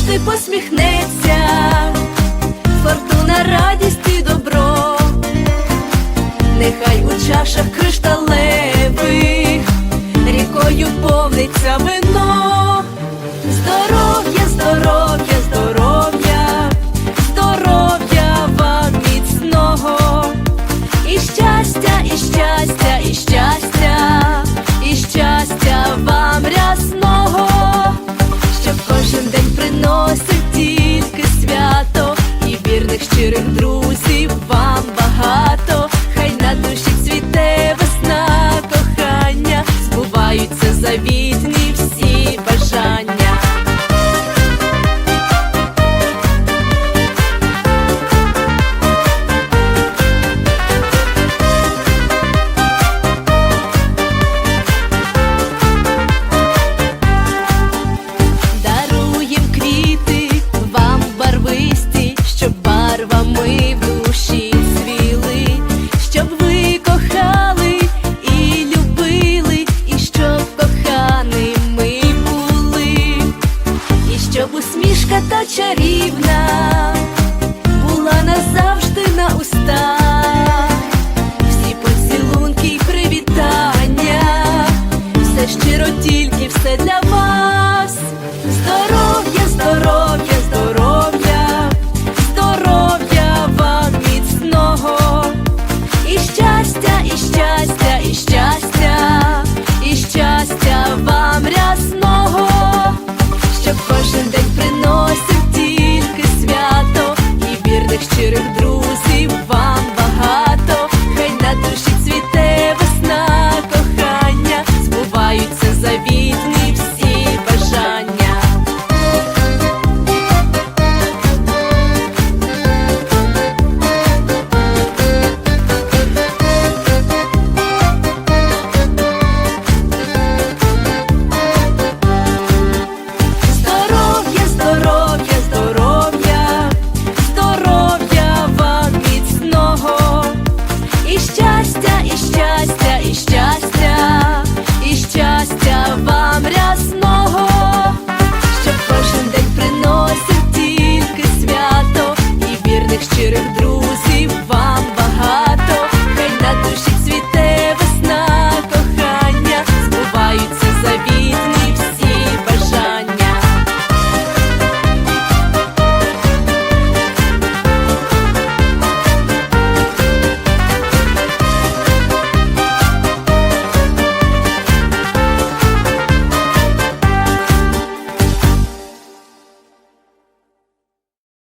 назавжди посміхнеться, фортуна, радість і добро, нехай у чашах кришталевих рікою повниться вино, здоров'я, здоров'я, здоров'я, здоров'я вам міцного, і щастя, і щастя, і щастя, щирих друзів. Вам багато, хай на душі цвіте весна кохання, збуваються завітні щоб усмішка та чарівна була назавжди на устах,